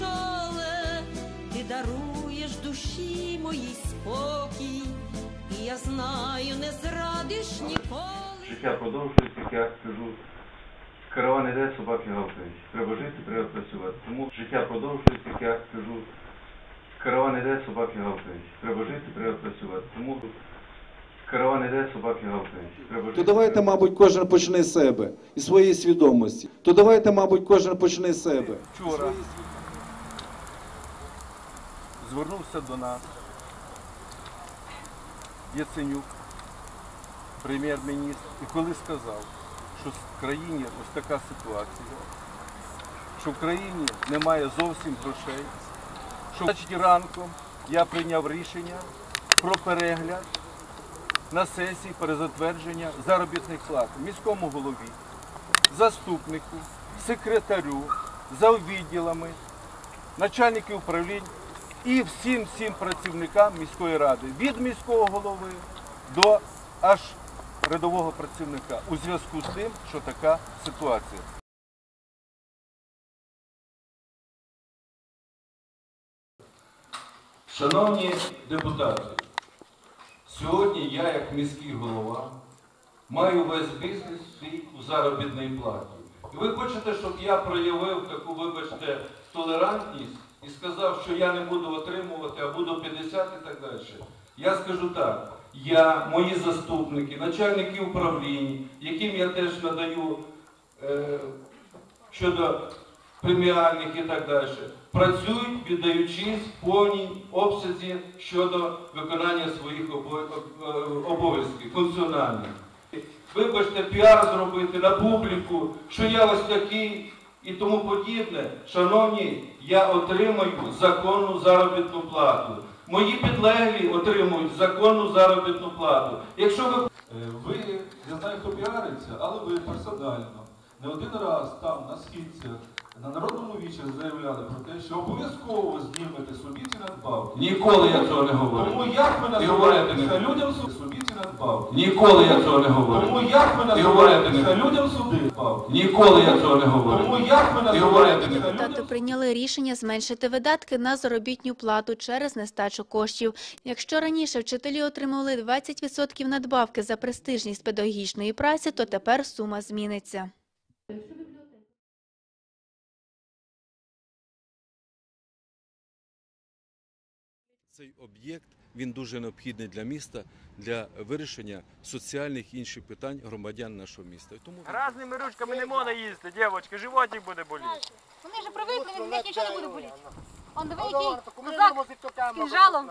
чоле, ти даруєш душі моїй спокій, і я знаю, не зрадиш ніколи. Життя продовжується, як я кажу. Караван іде, собаки гавкають. Треба жити, треба працювати. Тому життя продовжується, як я кажу. Караван іде, собаки гавкають. Треба жити, треба працювати. Тому караван іде, собаки гавкають. Треба жити. То давайте, мабуть, кожен почне з себе і своєї свідомості. То давайте, мабуть, кожен почне з себе. Вчора звернувся до нас Яценюк, прем'єр-міністр, і коли сказав, що в країні ось така ситуація, що в країні немає зовсім грошей, що значить ранком я прийняв рішення про перегляд на сесії перезатвердження заробітних плат міському голові, заступнику, секретарю, заввідділами, начальники управлінь і всім всім працівникам міської ради від міського голови до аж рядового працівника у зв'язку з тим, що така ситуація. Шановні депутати, сьогодні я, як міський голова, маю весь бізнес свій у заробітній платі. І ви хочете, щоб я проявив таку, вибачте, толерантність і сказав, що я не буду отримувати, а буду 50 і так далі. Я скажу так, я, мої заступники, начальники управлінь, яким я теж надаю е, щодо преміальних і так далі, працюють, віддаючись повній обсязі щодо виконання своїх е, обов'язків функціональних. Вибачте, піар зробити на публіку, що я ось такий і тому подібне. Шановні, я отримаю законну заробітну плату. Мої підлеглі отримують законну заробітну плату. Якщо ви Е, Ви, я знаю, хто піариться, але ви персонально не один раз там на східцях на народному вічі заявляли про те, що обов'язково знімете собі ці надбавки. ніколи я цього не говорю. Тому як називаємося буду. людям собі надбавки? Ніколи я цього не Тому як ми І говорити не називаємося буду. людям суди надбавки? Ніколи я цього не Тому як ми І говорити не називаємося. Депутати людям прийняли рішення зменшити видатки на заробітню плату через нестачу коштів. Якщо раніше вчителі отримували 20% надбавки за престижність педагогічної праці, то тепер сума зміниться. Цей об'єкт він дуже необхідний для міста для вирішення соціальних і інших питань громадян нашого міста. Тому Разними ручками не можна їсти, дівчатки, животик буде боліти. Вони вже привикли, в них нічого не буде боліти. Он диви, який козак з кінжалом.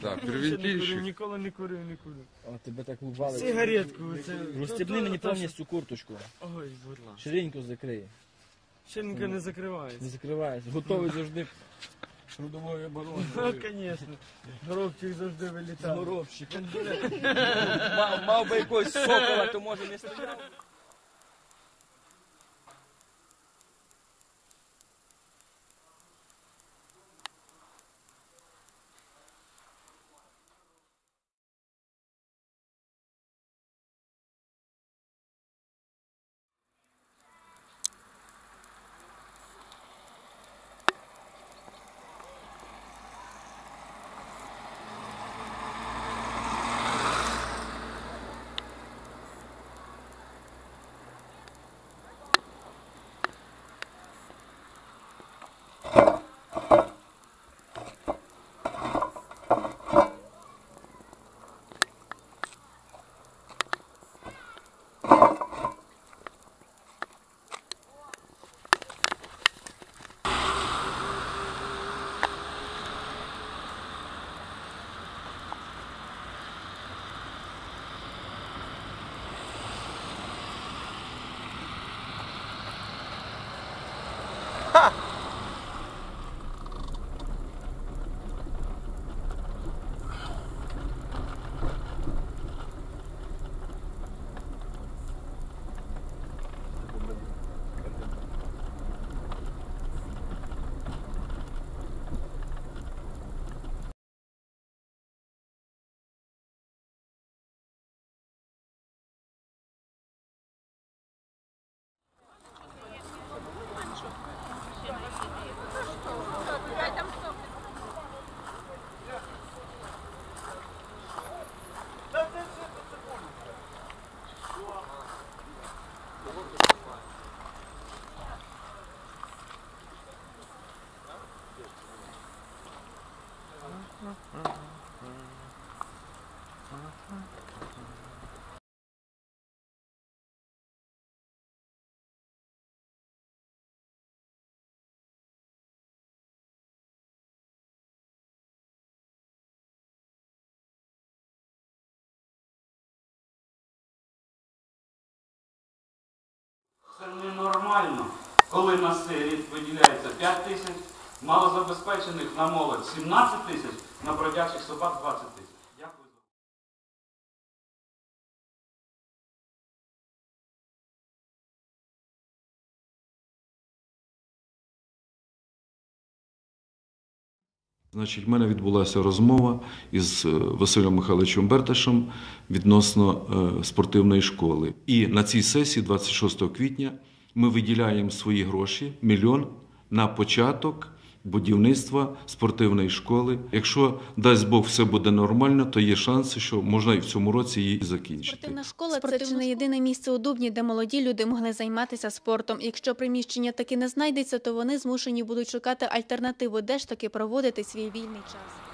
так, первінтійший. Ніколи не курив, не курив. О, тебе так вбали. Сигаретку. Розстібни мені повністю курточку. Ой, будь ласка. Ширинку закрий. Щенка не закривається. Не закривається. Готовий завжди. Трудової оборони. Ну, звісно. Горобчик завжди вилітає. Горобчик. Мав, би якогось сокола, то може не стояв. Ha! Це ненормально, коли на цей рік виділяється 5 тисяч, малозабезпечених на молодь 17 тисяч, на бродячих собак 20 тисяч. Значить, в мене відбулася розмова із е, Василем Михайловичем Берташем відносно е, спортивної школи. І на цій сесії, 26 квітня, ми виділяємо свої гроші, мільйон на початок будівництва спортивної школи. Якщо дасть Бог все буде нормально, то є шанси, що можна і в цьому році її закінчити. Спортивна школа це чи не єдине місце у Дубні, де молоді люди могли займатися спортом. Якщо приміщення таки не знайдеться, то вони змушені будуть шукати альтернативу, де ж таки проводити свій вільний час.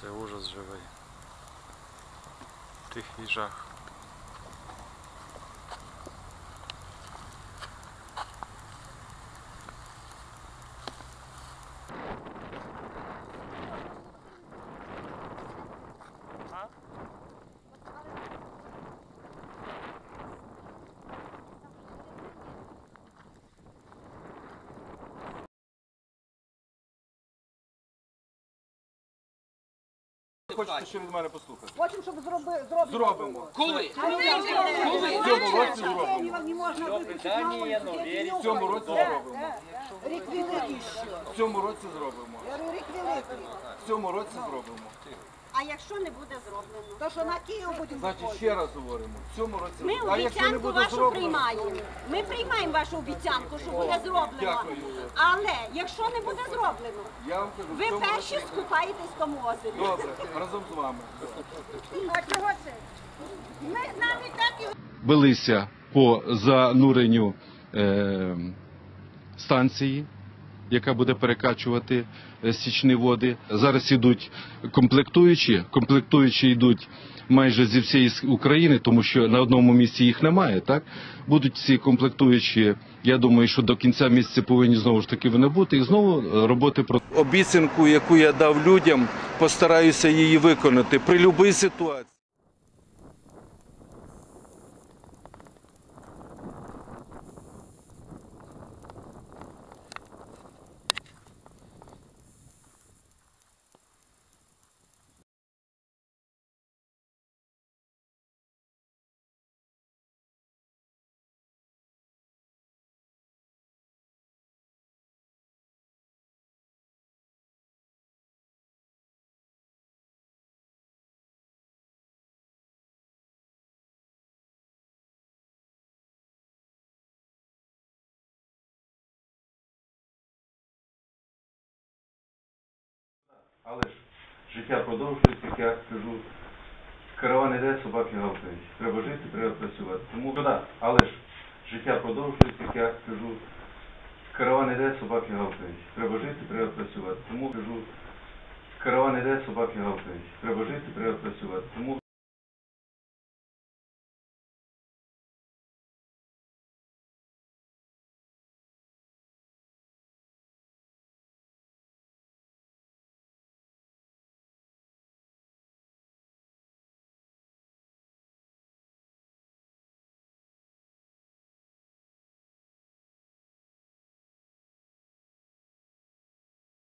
Це ужас живий. Тихий жах. Хочете ще від мене послухати? Хочемо, щоб зроби, зробили. Зробимо. Коли? Коли? В цьому році зробимо. Не можна виключити на вулиці. В цьому році зробимо. Рік великий ще. В цьому році зробимо. В цьому році зробимо. А якщо не буде зроблено? То що на Київ будемо Значить, ще раз говоримо. В цьому році Ми. А якщо не обіцянку буде вашу зроблено, приймаємо. Ми приймаємо вашу обіцянку, що буде зроблено. Дякую. Але якщо не буде зроблено, я вам кажу, в ви цьому перші році. скупаєтесь в тому озері. Добре, разом з вами. А чого це? Ми нам і так і велися по зануренню е, станції, яка буде перекачувати е, стічні води. Зараз йдуть комплектуючі. Комплектуючі йдуть майже зі всієї України, тому що на одному місці їх немає. Так будуть ці комплектуючі. Я думаю, що до кінця місяця повинні знову ж таки вони бути. І знову е, роботи про обіцянку, яку я дав людям, постараюся її виконати при будь-якій ситуації. Але ж життя продовжується, як я кажу, караван іде, собаки гавкають. Треба жити, треба працювати. Тому да, але ж життя продовжується, як я кажу, караван іде, собаки гавкають. Треба жити, треба працювати. Тому кажу, караван іде, собаки гавкають. Треба жити, треба працювати. Тому